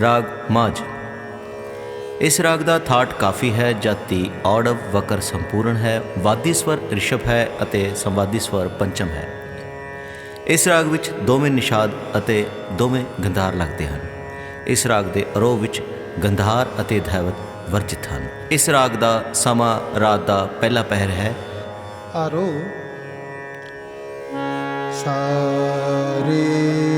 ਰਾਗ ਮਾਝ। ਇਸ ਰਾਗ ਦਾ ਥਾਟ ਕਾਫੀ ਹੈ, ਜਾਤੀ ਔੜਵ ਵਕਰ ਸੰਪੂਰਨ ਹੈ, ਵਾਦੀ ਸਵਰ ਰਿਸ਼ਭ ਹੈ ਅਤੇ ਸੰਵਾਦੀ ਸਵਰ ਪੰਚਮ ਹੈ। ਇਸ ਰਾਗ ਵਿੱਚ ਦੋਵੇਂ ਨਿਸ਼ਾਦ ਅਤੇ ਦੋਵੇਂ ਗੰਧਾਰ ਲੱਗਦੇ ਹਨ। ਇਸ ਰਾਗ ਦੇ ਆਰੋਹ ਵਿੱਚ ਗੰਧਾਰ ਅਤੇ ਧੈਵਤ ਵਰਜਿਤ ਹਨ। ਇਸ ਰਾਗ ਦਾ ਸਮਾਂ ਰਾਤ ਦਾ ਪਹਿਲਾ ਪਹਿਰ ਹੈ। ਆਰੋ ਸਾਰੇ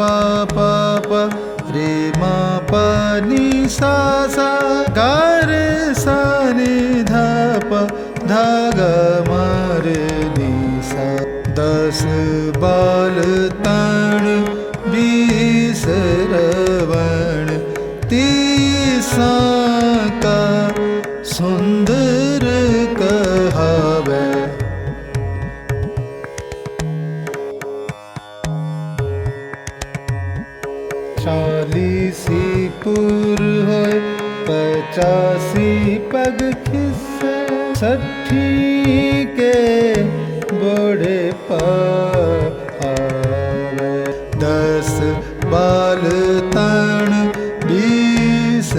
प पा पे मा प निगार सनि धारी स दश बालन विस्रवण ती सुन्दर चालीसीपुर होय पचासी पग खिस्से सठी के बड़े पावे दस बाल तन बीस